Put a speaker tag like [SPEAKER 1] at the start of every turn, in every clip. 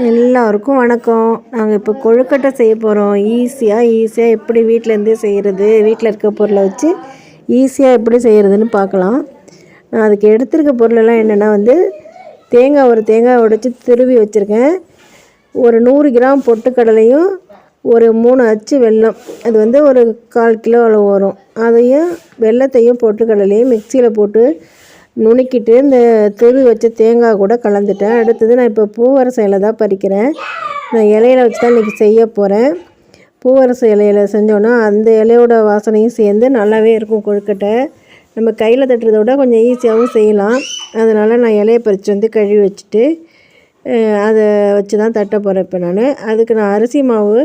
[SPEAKER 1] எல்லாருக்கும் வணக்கம். நாங்கள் இப்போ கொழுக்கட்டை செய்ய போகிறோம் ஈஸியாக ஈஸியாக எப்படி வீட்டிலேருந்தே செய்கிறது வீட்டில் இருக்க பொருளை வச்சு ஈஸியாக எப்படி செய்கிறதுன்னு பார்க்கலாம் நான் அதுக்கு எடுத்துருக்க பொருளெல்லாம் என்னென்னா வந்து தேங்காய் ஒரு தேங்காய் உடைச்சி திருவி வச்சுருக்கேன். ஒரு நூறு கிராம் பொட்டுக்கடலையும் ஒரு மூணு அச்சு வெல்லம் அது வந்து ஒரு கால் கிலோ அளவு வரும். அதையும் வெல்லத்தையும் பொட்டுக்கடலையும் மிக்சியில் போட்டு நுணுக்கிட்டு இந்த துருவி வச்ச தேங்காய் கூட கலந்துட்டேன். அடுத்தது நான் இப்போ பூவரச இலை தான் பறிக்கிறேன். நான் இலையில வச்சு தான் இன்றைக்கி செய்ய போகிறேன் பூவரச இலையில செஞ்சோன்னா அந்த இலையோட வாசனையும் சேர்ந்து நல்லாவே இருக்கும் கொழுக்கட்டை. நம்ம கையில் தட்டுறதை விட கொஞ்சம் ஈஸியாகவும் செய்யலாம். அதனால் நான் இலையை பறித்து வந்து கழுவி வச்சுட்டு அதை வச்சு தான் தட்ட போகிறேன் இப்போ நான். அதுக்கு நான் அரிசி மாவு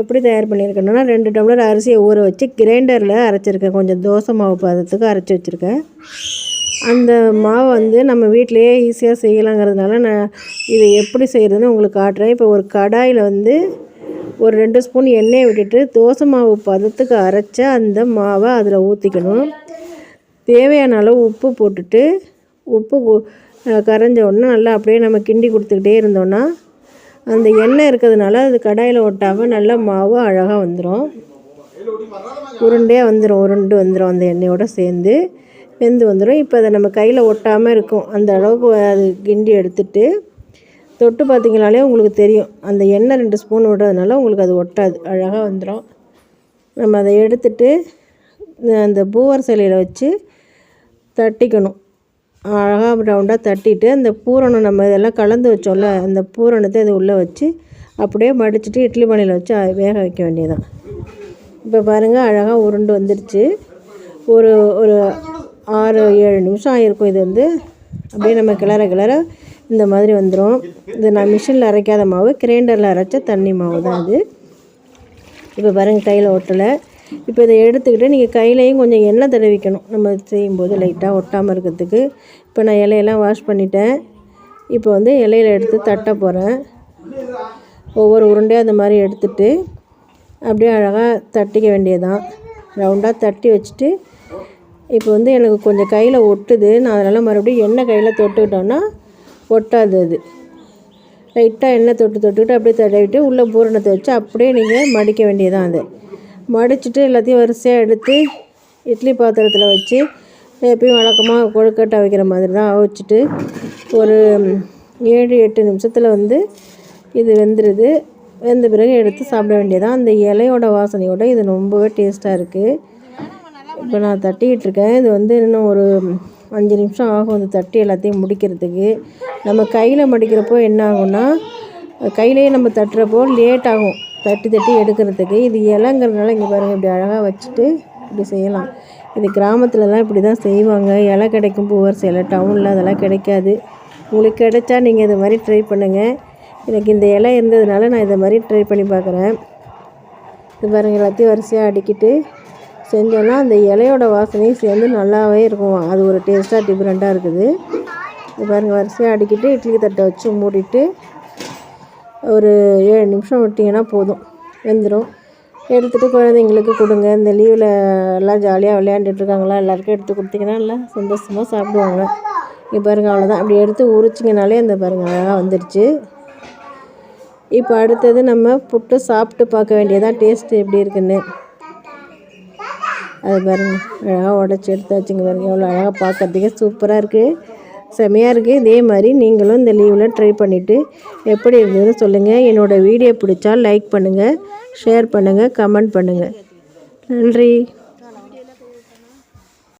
[SPEAKER 1] எப்படி தயார் பண்ணியிருக்கேன்னா ரெண்டு டம்ளர் அரிசியை ஊற வச்சு கிரைண்டரில் அரைச்சிருக்கேன். கொஞ்சம் தோசை மாவு பதத்துக்கு அரைச்சி வச்சுருக்கேன். அந்த மாவை வந்து நம்ம வீட்டிலையே ஈஸியாக செய்யலாங்கிறதுனால நான் இது எப்படி செய்கிறதுன்னு உங்களுக்கு காட்டுறேன். இப்போ ஒரு கடாயில் வந்து ஒரு ரெண்டு ஸ்பூன் எண்ணெயை விட்டுட்டு தோசை மாவு பதத்துக்கு அரைச்ச அந்த மாவை அதில் ஊற்றிக்கணும் தேவையான அளவு உப்பு போட்டுட்டு உப்பு கரைஞ்ச உடனே நல்லா அப்படியே நம்ம கிண்டி கொடுத்துக்கிட்டே இருந்தோன்னா அந்த எண்ணெய் இருக்கிறதுனால அது கடாயில் ஒட்டாமல் நல்லா மாவு அழகாக வந்துடும் உருண்டையாக வந்துடும் உருண்டு வந்துடும் அந்த எண்ணெயோடு சேர்ந்து. வெந்து வந்துடும் இப்போ அதை நம்ம கையில் ஒட்டாமல் இருக்கும். அந்த அளவுக்கு அது கிண்டி எடுத்துட்டு தொட்டு பார்த்தீங்கனாலே உங்களுக்கு தெரியும். அந்த எண்ணெய் ரெண்டு ஸ்பூன் விடுறதுனால உங்களுக்கு அது ஒட்டாது. அழகாக வந்துடும் நம்ம அதை எடுத்துட்டு அந்த பூவர் சிலையில் வச்சு தட்டிக்கணும். அழகாக ரவுண்டாக தட்டிட்டு அந்த பூரணம் நம்ம இதெல்லாம் கலந்து வச்சோம்ல அந்த பூரணத்தை அது உள்ளே வச்சு அப்படியே மடிச்சுட்டு இட்லி பானையில் வச்சு வேக வைக்க வேண்டியதுதான். இப்போ பாருங்கள் அழகாக உருண்டு வந்துடுச்சு ஒரு ஒரு ஆறு ஏழு நிமிஷம் ஆகிருக்கும் இது வந்து. அப்படியே நம்ம கிளற கிளற இந்த மாதிரி வந்துடும் இது நான் மிஷினில் அரைக்காத மாவு கிரைண்டரில் அரைச்ச தண்ணி மாவு தான் அது இப்போ பாருங்கள் கையில் ஒட்டலை. இப்போ இதை எடுத்துக்கிட்டு நீங்கள் கையிலையும் கொஞ்சம் எண்ணெய் தடவிக்கணும். நம்ம செய்யும்போது லைட்டாக ஒட்டாமல் இருக்கிறதுக்கு. இப்போ நான் இலையெல்லாம் வாஷ் பண்ணிட்டேன். இப்போ வந்து இலையில எடுத்து தட்ட போகிறேன் ஒவ்வொரு உருண்டையும் அந்த மாதிரி எடுத்துட்டு அப்படியே அழகாக தட்டிக்க வேண்டியதுதான். ரவுண்டாக தட்டி வச்சுட்டு இப்போ வந்து எனக்கு கொஞ்சம் கையில் ஒட்டுது. நான் அதனால் மறுபடியும் எண்ணெய் கையில் தொட்டுக்கிட்டோன்னா ஒட்டாது அது. லைட்டாக எண்ணெய் தொட்டு தொட்டுக்கிட்டு அப்படியே தடவிட்டு உள்ளே பூரணத்தை வச்சு அப்படியே நீங்கள் மடிக்க வேண்டியதான் அது. மடிச்சுட்டு எல்லாத்தையும் வரிசையாக எடுத்து இட்லி பாத்திரத்தில் வச்சு எப்பயும் வழக்கமாக கொழுக்கட்டை வைக்கிற மாதிரி தான் அவிச்சிட்டு ஒரு ஏழு எட்டு நிமிஷத்தில் வந்து இது வெந்துடுது வெந்த பிறகு எடுத்து சாப்பிட வேண்டியதான் அந்த இலையோட வாசனையோட இது ரொம்பவே டேஸ்ட்டாக இருக்குது இப்போ நான் தட்டிக்கிட்டு இருக்கேன் இது வந்து இன்னும் ஒரு அஞ்சு நிமிஷம் ஆகும் இந்த தட்டி எல்லாத்தையும் முடிக்கிறதுக்கு. நம்ம கையில் மடிக்கிறப்போ என்ன ஆகும்னா கையிலேயே நம்ம தட்டுறப்போ லேட் ஆகும் தட்டி தட்டி எடுக்கிறதுக்கு. இது இலைங்கிறதுனால இங்கே பாருங்கள் இப்படி அழகாக வச்சுட்டு இப்படி செய்யலாம். இது கிராமத்துலலாம் இப்படி தான் செய்வாங்க. இலை கிடைக்கும் பூவர் சில டவுனில் அதெல்லாம் கிடைக்காது. உங்களுக்கு கிடைச்சா நீங்கள் இது மாதிரி ட்ரை பண்ணுங்கள் எனக்கு இந்த இலை இருந்ததுனால நான் இதை மாதிரி ட்ரை பண்ணி பார்க்குறேன். இது பாருங்கள் எல்லாத்தையும் வரிசையாக அடிக்கிட்டு செஞ்சோன்னா அந்த இலையோட வாசனையும் சேர்ந்து நல்லாவே இருக்கும். அது ஒரு டேஸ்ட்டாக டிஃப்ரெண்ட்டாக இருக்குது. இது பாருங்கள் வரிசையாக அடிக்கிட்டு இட்லி தட்டை வச்சு மூடிட்டு ஒரு ஏழு நிமிஷம் விட்டிங்கன்னா போதும். வெந்துடும் எடுத்துகிட்டு குழந்தைங்களுக்கு கொடுங்க. இந்த லீவில் எல்லாம் ஜாலியாக விளையாண்டுட்ருக்காங்களா எல்லாருக்கும் எடுத்து கொடுத்தீங்கன்னா எல்லாம் சந்தோஷமாக சாப்பிடுவாங்க. இப்போ பாருங்கள் அவ்வளோதான் அப்படி எடுத்து உரிச்சிங்கனாலே அந்த பாருங்கள் அழகாக வந்துடுச்சு இப்போ அடுத்தது நம்ம புட்டு சாப்பிட்டு பார்க்க வேண்டியதான் டேஸ்ட்டு எப்படி இருக்குன்னு. அது பாருங்கள் அழகாக உடச்சி எடுத்து வச்சுங்க பாருங்கள் எவ்வளோ அழகாக பார்க்கறதுக்கே சூப்பராக இருக்குது செமையாக இருக்குது இதே மாதிரி நீங்களும் இந்த லீவில் ட்ரை பண்ணிவிட்டு எப்படி இருந்ததுன்னு சொல்லுங்கள் என்னோடய வீடியோ பிடிச்சா லைக் பண்ணுங்கள் ஷேர் பண்ணுங்கள் கமெண்ட் பண்ணுங்கள் நன்றி.